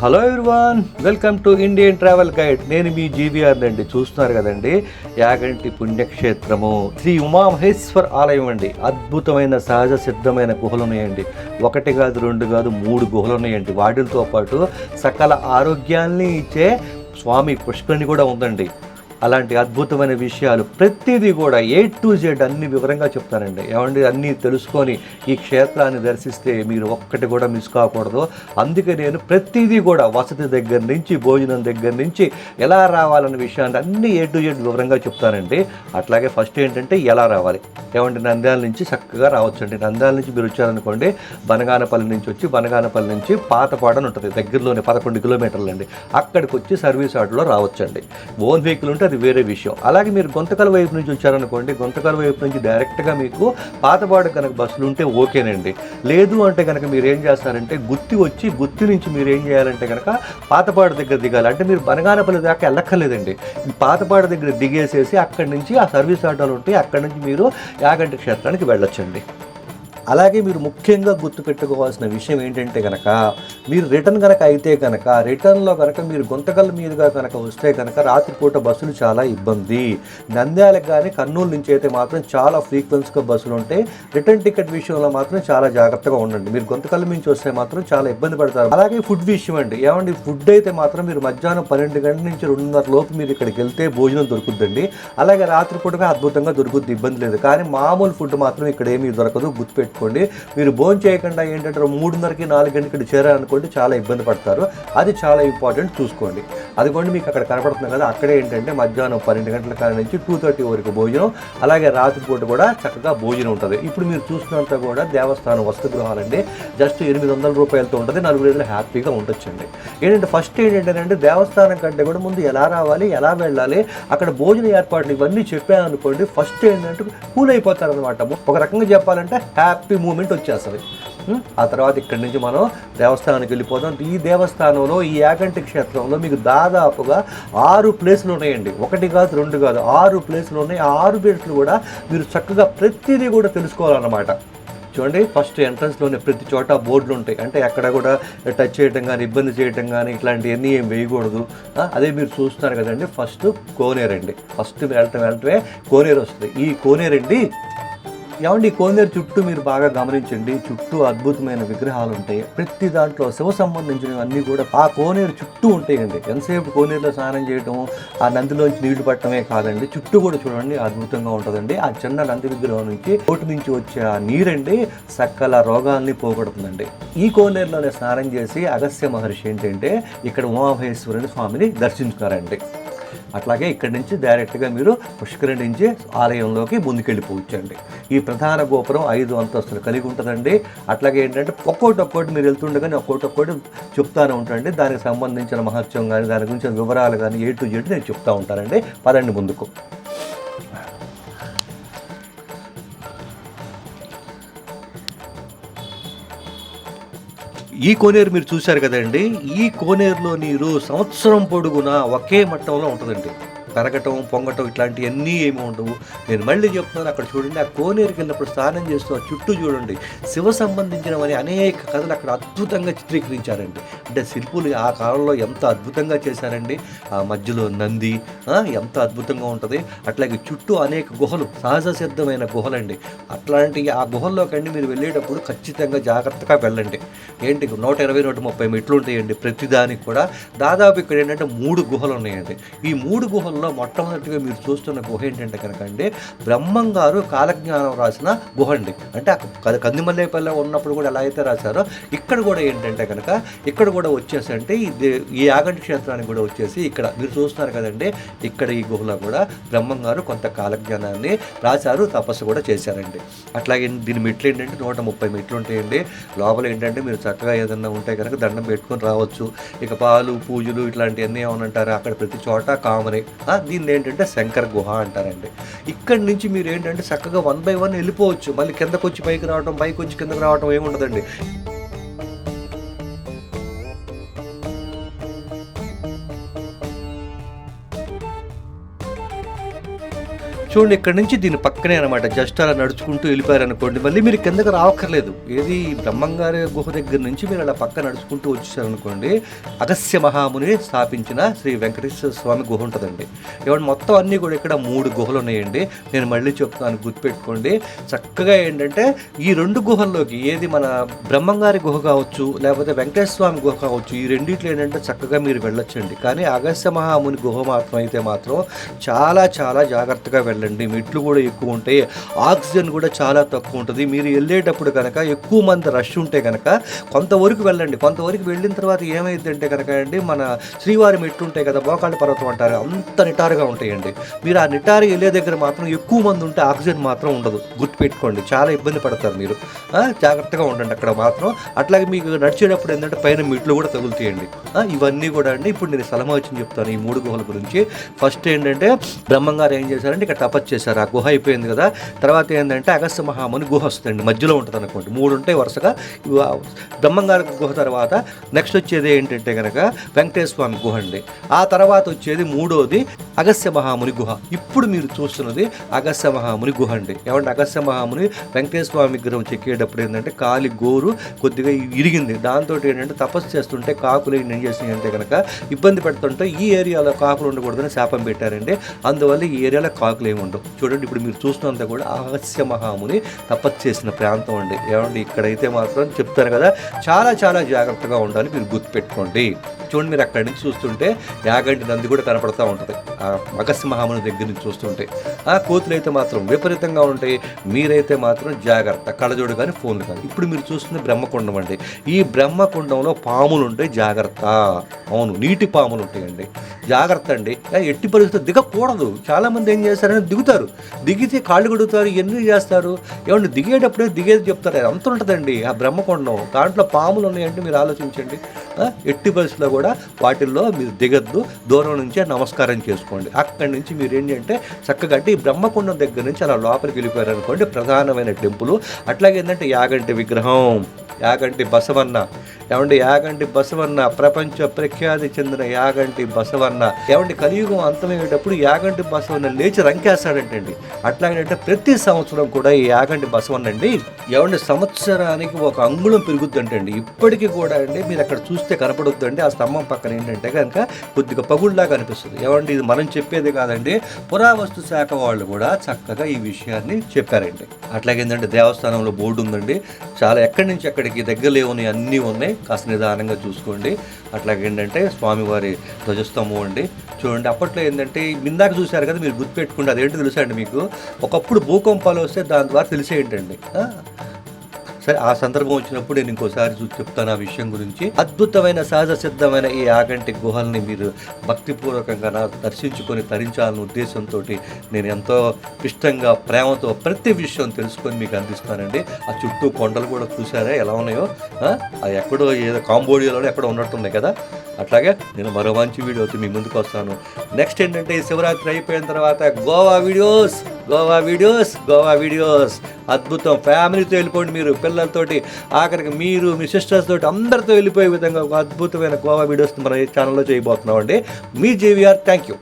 Hello everyone welcome to Indian travel guide. నేను మీ GVR అండి. చూస్తున్నారు కదండి యాగంటి పుణ్యక్షేత్రము. శ్రీ ఉమామహేశ్వర్ ఆలయం అండి. అద్భుతమైన సహజ సిద్ధమైన గుహలు ఉన్నాయండి. ఒకటి కాదు రెండు కాదు మూడు గుహలు ఉన్నాయండి. వాటితో పాటు సకల ఆరోగ్యాన్ని ఇచ్చే స్వామి పుష్కరిణి కూడా ఉందండి. అలాంటి అద్భుతమైన విషయాలు ప్రతిదీ కూడా ఏ టు జెడ్ అన్ని వివరంగా చెప్తానండి ఏమండి? అన్నీ తెలుసుకొని ఈ క్షేత్రాన్ని దర్శిస్తే మీరు ఒక్కటి కూడా మిస్ కాకూడదు. అందుకే నేను ప్రతిదీ కూడా వసతి దగ్గర నుంచి భోజనం దగ్గర నుంచి ఎలా రావాలన్న విషయాన్ని అన్ని ఏ టు జెడ్ వివరంగా చెప్తానండి. అట్లాగే ఫస్ట్ ఏంటంటే ఎలా రావాలి? ఏమండి? నంద్యాల నుంచి చక్కగా రావచ్చండి. నంద్యాల నుంచి మీరు వచ్చారనుకోండి బనగానపల్లి నుంచి వచ్చి బనగానపల్లి నుంచి పాతపాడని ఉంటుంది. దగ్గరలోనే పదకొండు కిలోమీటర్లు అండి అక్కడికి వచ్చి సర్వీస్ ఆటోలో రావచ్చండి. ఓన్ వెహికల్ ఉంటే అది వేరే విషయం. అలాగే మీరు గొంతకల వైపు నుంచి వచ్చారనుకోండి గొంతకల వైపు నుంచి డైరెక్ట్గా మీకు పాతపాడు కనుక బస్సులు ఉంటే ఓకేనండి. లేదు అంటే కనుక మీరు ఏం చేస్తారంటే గుత్తి వచ్చి గుత్తి నుంచి మీరు ఏం చేయాలంటే కనుక పాతపాడు దగ్గర దిగాలి. అంటే మీరు బనగానపల్లి దాకా వెళ్ళక్కర్లేదండి. పాతపాడు దగ్గర దిగేసేసి అక్కడి నుంచి ఆ సర్వీస్ ఆటోలు ఉంటాయి అక్కడి నుంచి మీరు యాగంటి క్షేత్రానికి వెళ్ళొచ్చండి. అలాగే మీరు ముఖ్యంగా గుర్తుపెట్టుకోవాల్సిన విషయం ఏంటంటే కనుక మీరు రిటర్న్ కనుక అయితే కనుక రిటర్న్లో కనుక మీరు గుంతకల్ మీదుగా కనుక వస్తే కనుక రాత్రిపూట బస్సులు చాలా ఇబ్బంది. నంద్యాలకు కానీ కర్నూలు నుంచి అయితే మాత్రం చాలా ఫ్రీక్వెన్స్గా బస్సులు ఉంటాయి రిటర్న్ టికెట్ విషయంలో మాత్రం చాలా జాగ్రత్తగా ఉండండి. మీరు గుంతకల్ నుంచి వస్తే మాత్రం చాలా ఇబ్బంది పడతారు. అలాగే ఫుడ్ విషయం అండి. ఏమండి? ఫుడ్ అయితే మాత్రం మీరు మధ్యాహ్నం పన్నెండు గంటల నుంచి రెండున్నర లోపు మీరు ఇక్కడికి వెళ్తే భోజనం దొరుకుతుందండి అలాగే రాత్రిపూటగా అద్భుతంగా దొరుకుద్ది. ఇబ్బంది లేదు. కానీ మామూలు ఫుడ్ మాత్రం ఇక్కడ ఏమీ దొరకదు. అనుకోండి మీరు భోజనం చేయకుండా ఏంటంటే మూడున్నరకి నాలుగు గంటలకి ఇక్కడ చాలా ఇబ్బంది పడతారు. అది చాలా ఇంపార్టెంట్ చూసుకోండి. అదిగోండి మీకు అక్కడ కనపడుతుంది కదా అక్కడే ఏంటంటే మధ్యాహ్నం పన్నెండు గంటల కాడ నుంచి టూ థర్టీ వరకు భోజనం అలాగే రాత్రిపూట కూడా చక్కగా భోజనం ఉంటుంది. ఇప్పుడు మీరు చూసినంత కూడా దేవస్థానం వసతి గృహాలండి జస్ట్ ఎనిమిది వందల రూపాయలతో ఉంటుంది నలుగురు రోజులు హ్యాపీగా ఉండొచ్చండి. ఏంటంటే ఫస్ట్ ఏంటంటే దేవస్థానం కంటే కూడా ముందు ఎలా రావాలి ఎలా వెళ్ళాలి అక్కడ భోజన ఏర్పాట్లు ఇవన్నీ చెప్పాను అనుకోండి ఫస్ట్ ఏంటంటే కూల్ అయిపోతారు అనమాట ఒక రకంగా చెప్పాలంటే హ్యాపీ. మూమెంట్ వచ్చేస్తుంది. ఆ తర్వాత ఇక్కడి నుంచి మనం దేవస్థానానికి వెళ్ళిపోతాం ఈ దేవస్థానంలో ఈ యాగంటి క్షేత్రంలో మీకు దాదాపుగా ఆరు ప్లేసులు ఉన్నాయండి. ఒకటి కాదు రెండు కాదు ఆరు ప్లేసులు ఉన్నాయి. ఆ ఆరు ప్లేసులు కూడా మీరు చక్కగా ప్రతిదీ కూడా తెలుసుకోవాలన్నమాట. చూడండి ఫస్ట్ ఎంట్రన్స్లోనే ప్రతి చోట బోర్డులు ఉంటాయి. అంటే ఎక్కడ కూడా టచ్ చేయటం కానీ ఇబ్బంది చేయటం కానీ ఇట్లాంటివన్నీ ఏం వేయకూడదు. అదే మీరు చూస్తున్నారు కదండి ఫస్ట్ కోనేరండి ఫస్ట్ వెళ్ళటం వెళ్ళటమే కోనేరు వస్తుంది. ఈ కోనేరండి ఏమండి కోనేరు చుట్టూ మీరు బాగా గమనించండి. చుట్టూ అద్భుతమైన విగ్రహాలు ఉంటాయి ప్రతి దాంట్లో శివ సంబంధించినవన్నీ కూడా ఆ కోనేరు చుట్టూ ఉంటాయండి ఎంతసేపు కోనేరులో స్నానం చేయటం ఆ నందిలోంచి నీళ్ళు పట్టడమే కాదండి. చుట్టూ కూడా చూడండి అద్భుతంగా ఉంటుందండి. ఆ చిన్న నంది విగ్రహం నుంచి కోటి నుంచి వచ్చే ఆ నీరండి సకల రోగాల్ని పోగొడుతుందండి. ఈ కోనేరులోనే స్నానం చేసి అగస్త్య మహర్షి ఏంటంటే ఇక్కడ ఉమామహేశ్వరుని స్వామిని దర్శించుకున్నారండి. అట్లాగే ఇక్కడి నుంచి డైరెక్ట్గా మీరు పుష్కరి నుంచి ఆలయంలోకి ముందుకెళ్ళిపోవచ్చండి. ఈ ప్రధాన గోపురం ఐదు అంతస్తులు కలిగి ఉంటుందండి. అట్లాగే ఏంటంటే ఒక్కోటి ఒక్కోటి మీరు వెళ్తుండగానే ఒక్కోటి ఒక్కోటి చెప్తానే ఉంటానండి దానికి సంబంధించిన మహత్యం కానీ దాని గురించి వివరాలు కానీ ఏ టు జెడ్ నేను చెప్తా ఉంటానండి. పదండి ముందుకు. ఈ కోనేరు మీరు చూశారు కదండి ఈ కోనేరులో నీరు సంవత్సరం పొడుగునా ఒకే మట్టంలో ఉంటుందండి. పెరగటం పొంగటం ఇట్లాంటివన్నీ ఏమి ఉండవు. నేను మళ్ళీ చెప్తున్నాను అక్కడ చూడండి ఆ కోనేరుకి వెళ్ళినప్పుడు స్నానం చేస్తూ చుట్టూ చూడండి. శివ సంబంధించినవని అనేక కథలు అక్కడ అద్భుతంగా చిత్రీకరించారండి. అంటే శిల్పులు ఆ కాలంలో ఎంత అద్భుతంగా చేశారండి. ఆ మధ్యలో నంది ఎంత అద్భుతంగా ఉంటుంది. అట్లాగే చుట్టూ అనేక గుహలు సహజ సిద్ధమైన గుహలండి. అట్లాంటి ఆ గుహల్లోకండి మీరు వెళ్ళేటప్పుడు ఖచ్చితంగా జాగ్రత్తగా వెళ్ళండి. ఏంటి నూట ఇరవై నూట ముప్పై మెట్లు ఉంటాయండి ప్రతిదానికి కూడా. దాదాపు ఇక్కడ ఏంటంటే మూడు గుహలు ఉన్నాయండి. ఈ మూడు గుహల్లో మొట్టమొదటిగా మీరు చూస్తున్న గుహ ఏంటంటే కనుక అండి బ్రహ్మం గారు కాలజ్ఞానం రాసిన గుహ అండి. అంటే ఆ కందిమల్లేపల్లి ఉన్నప్పుడు కూడా ఎలా అయితే రాశారో ఇక్కడ కూడా ఏంటంటే కనుక ఇక్కడ కూడా వచ్చేసి అంటే ఈ ఈ యాగంటి క్షేత్రానికి కూడా వచ్చేసి ఇక్కడ మీరు చూస్తున్నారు కదండి ఇక్కడ ఈ గుహలో కూడా బ్రహ్మం గారు కొంత కాలజ్ఞానాన్ని రాశారు తపస్సు కూడా చేశారండి. అట్లాగే దీని మెట్లు ఏంటంటే నూట ముప్పై మెట్లు ఉంటాయండి. లోపల ఏంటంటే మీరు చక్కగా ఏదన్నా ఉంటే కనుక దండం పెట్టుకొని రావచ్చు. ఇక పాలు పూజలు ఇట్లాంటివన్నీ ఏమని అంటారు అక్కడ ప్రతి చోట కామనే దీన్ని ఏంటంటే శంకర్ గుహ అంటారండి. ఇక్కడి నుంచి మీరు ఏంటంటే చక్కగా వన్ బై వన్ వెళ్ళిపోవచ్చు. మళ్ళీ కిందకు వచ్చి పైకి రావడం పైకి వచ్చి కిందకు రావడం ఏముండదండి. చూడండి ఇక్కడ నుంచి దీని పక్కనే అనమాట జస్ట్ అలా నడుచుకుంటూ వెళ్ళిపోయారు అనుకోండి మళ్ళీ మీరు కిందకి రావక్కర్లేదు. ఏది బ్రహ్మంగారి గుహ దగ్గర నుంచి మీరు అలా పక్క నడుచుకుంటూ వచ్చేసారనుకోండి అగస్య మహాముని స్థాపించిన శ్రీ వెంకటేశ్వర స్వామి గుహ ఉంటుందండి. ఇవ్వండి మొత్తం అన్నీ కూడా ఇక్కడ మూడు గుహలు ఉన్నాయండి. నేను మళ్ళీ చెప్తాను గుర్తుపెట్టుకోండి. చక్కగా ఏంటంటే ఈ రెండు గుహల్లోకి ఏది మన బ్రహ్మంగారి గుహ కావచ్చు లేకపోతే వెంకటేశ్వర స్వామి గుహ కావచ్చు ఈ రెండిట్లో ఏంటంటే చక్కగా మీరు వెళ్ళొచ్చండి. కానీ అగస్య మహాముని గుహ మాత్రం అయితే మాత్రం చాలా చాలా జాగ్రత్తగా వెళ్ళండి. మెట్లు కూడా ఎక్కువ ఉంటాయి ఆక్సిజన్ కూడా చాలా తక్కువ ఉంటుంది. మీరు వెళ్ళేటప్పుడు కనుక ఎక్కువ మంది రష్ ఉంటే కనుక కొంతవరకు వెళ్ళండి. కొంతవరకు వెళ్ళిన తర్వాత ఏమైందంటే కనుక అండి మన శ్రీవారి మెట్లు ఉంటాయి కదా మోకాళ్ళ పర్వతం అంటారు. అంత నిటారుగా ఉంటాయండి. మీరు ఆ నిటారు వెళ్ళే దగ్గర మాత్రం ఎక్కువ మంది ఉంటే ఆక్సిజన్ మాత్రం ఉండదు. గుర్తుపెట్టుకోండి. చాలా ఇబ్బంది పడతారు మీరు. జాగ్రత్తగా ఉండండి అక్కడ మాత్రం. అట్లాగే మీకు నడిచేటప్పుడు ఏంటంటే పైన మెట్లు కూడా తగులుతాయండి. ఇవన్నీ కూడా అండి. ఇప్పుడు నేను సలహా వచ్చి చెప్తాను. ఈ మూడు గుహల గురించి. ఫస్ట్ ఏంటంటే బ్రహ్మంగారు ఏం చేశారంటే ఇక్కడ తపస్సు చేశారు. ఆ గుహ అయిపోయింది కదా. తర్వాత ఏంటంటే అగస్త్య మహాముని గుహ వస్తుందండి. మధ్యలో ఉంటుంది అనుకోండి. మూడు ఉంటాయి వరుసగా ఇవి బ్రహ్మంగారి గుహ తర్వాత నెక్స్ట్ వచ్చేది ఏంటంటే కనుక వెంకటేశ్వర స్వామి గుహ అండి. ఆ తర్వాత వచ్చేది మూడోది అగస్త్య మహాముని గుహ. ఇప్పుడు మీరు చూస్తున్నది అగస్త్య మహాముని గుహ అండి. ఏమంటే అగస్త్య మహాముని వెంకటేశ్వర స్వామి విగ్రహం చెక్కేటప్పుడు ఏంటంటే కాలి గోరు కొద్దిగా ఇరిగింది. దాంతో ఏంటంటే తపస్సు చేస్తుంటే కాకులు ఏం చేసినాయి అంటే కనుక ఇబ్బంది పెడుతుంటే ఈ ఏరియాలో కాకులు ఉండకూడదని శాపం పెట్టారండి. అందువల్ల ఈ ఏరియాలో కాకులు ఏమి ఉండవు చూడండి ఇప్పుడు మీరు చూస్తున్నంత కూడా ఆహస్య మహాముని తపస్సు చేసిన ప్రాంతం అండి. ఏమండి ఇక్కడైతే మాత్రం చెప్తాను కదా చాలా చాలా జాగ్రత్తగా ఉండాలి మీరు గుర్తుపెట్టుకోండి. చూడండి మీరు అక్కడి నుంచి చూస్తుంటే యాగంటి నంది కూడా కనపడతా ఉంటుంది. ఆ అగస్త్య దగ్గర నుంచి చూస్తుంటే. ఆ కోతులు అయితే మాత్రం విపరీతంగా ఉంటాయి. మీరైతే మాత్రం జాగ్రత్త. కళ్ళజోడు కానీ ఫోన్లు కానీ ఇప్పుడు మీరు చూస్తుంది బ్రహ్మకుండం అండి. ఈ బ్రహ్మకుండంలో పాములు ఉంటాయి జాగ్రత్త. అవును నీటి పాములు ఉంటాయండి. జాగ్రత్త అండి. ఎట్టి పరిస్థితి దిగకూడదు. చాలామంది ఏం చేస్తారంటే దిగుతారు. దిగితే కాళ్ళు కడుగుతారు ఎన్ని చేస్తారు? ఏమంటే దిగేటప్పుడే దిగేది చెప్తారు. అంత ఉంటుందండి ఆ బ్రహ్మకొండం? దాంట్లో పాములు ఉన్నాయంటే మీరు ఆలోచించండి. ఎట్టి పరిస్థితుల్లో కూడా వాటిల్లో మీరు దిగద్దు. దూరం నుంచే నమస్కారం చేసుకోండి. అక్కడి నుంచి మీరు ఏంటంటే చక్కగా అంటే ఈ బ్రహ్మకుండం దగ్గర నుంచి అలా లోపలికి వెళ్ళిపోయారు అనుకోండి ప్రధానమైన టెంపుల్. అట్లాగే ఏంటంటే యాగంటి విగ్రహం. యాగంటి బసవన్న. ఏమండి యాగంటి బసవన్న ప్రపంచ ప్రఖ్యాతి చెందిన యాగంటి బసవన్న. ఏమండి కలియుగం అంతమయ్యేటప్పుడు యాగంటి బసవన్న లేచి రంకేస్తాడంటండి అట్లాగంటే ప్రతి సంవత్సరం కూడా ఈ యాగంటి బసవన్న అండి ఏమండి సంవత్సరానికి ఒక అంగుళం పెరుగుద్దంటండి. ఇప్పటికీ కూడా అండి మీరు అక్కడ చూస్తే కనపడుద్దండి ఆ స్తంభం పక్కన ఏంటంటే కనుక కొద్దిగా పగుళ్ళలా కనిపిస్తుంది ఏమండి ఇది మనం చెప్పేది కాదండి పురావస్తు శాఖ వాళ్ళు కూడా చక్కగా ఈ విషయాన్ని చెప్పారండి. అట్లాగేందంటే దేవస్థానంలో బోర్డు ఉందండి చాలా ఎక్కడి నుంచి ఇక్కడికి దగ్గరలో ఉన్నాయి అన్నీ ఉన్నాయి. కాస్త నిదానంగా చూసుకోండి. అట్లాగేంటంటే స్వామివారి ధ్వజస్తంభం అండి. చూడండి అప్పట్లో ఏంటంటే ఇందాక చూశారు కదా మీరు గుర్తుపెట్టుకుంటే అదేంటి తెలుసా అండి మీకు? ఒకప్పుడు భూకంపాలు వస్తే దాని ద్వారా తెలిసేయండి సరే ఆ సందర్భం వచ్చినప్పుడు నేను ఇంకోసారి చూసి చెప్తాను ఆ విషయం గురించి. అద్భుతమైన సహజ సిద్ధమైన ఈ ఆగంటి గుహల్ని మీరు భక్తిపూర్వకంగా నా దర్శించుకొని తరించాలన్న ఉద్దేశంతో నేను ఎంతో ఇష్టంగా ప్రేమతో ప్రతి విషయం తెలుసుకొని మీకు అందిస్తానండి. ఆ చుట్టూ కొండలు కూడా చూసారా ఎలా ఉన్నాయో? అది ఎక్కడో ఏదో కాంబోడియాలో ఎక్కడో ఉన్నట్టున్నాయి కదా. అట్లాగే నేను మరో మంచి వీడియోతో మీ ముందుకు వస్తాను. నెక్స్ట్ ఏంటంటే శివరాత్రి అయిపోయిన తర్వాత Goa videos Goa videos Goa videos అద్భుతం. ఫ్యామిలీతో వెళ్ళిపోండి మీరు పిల్లలతోటి. ఆఖరికి మీరు మీ సిస్టర్స్ తోటి అందరితో వెళ్ళిపోయే విధంగా ఒక అద్భుతమైన గోవా వీడియోస్ మన ఛానల్లో చేయబోతున్నామండి. మీ J V R thank you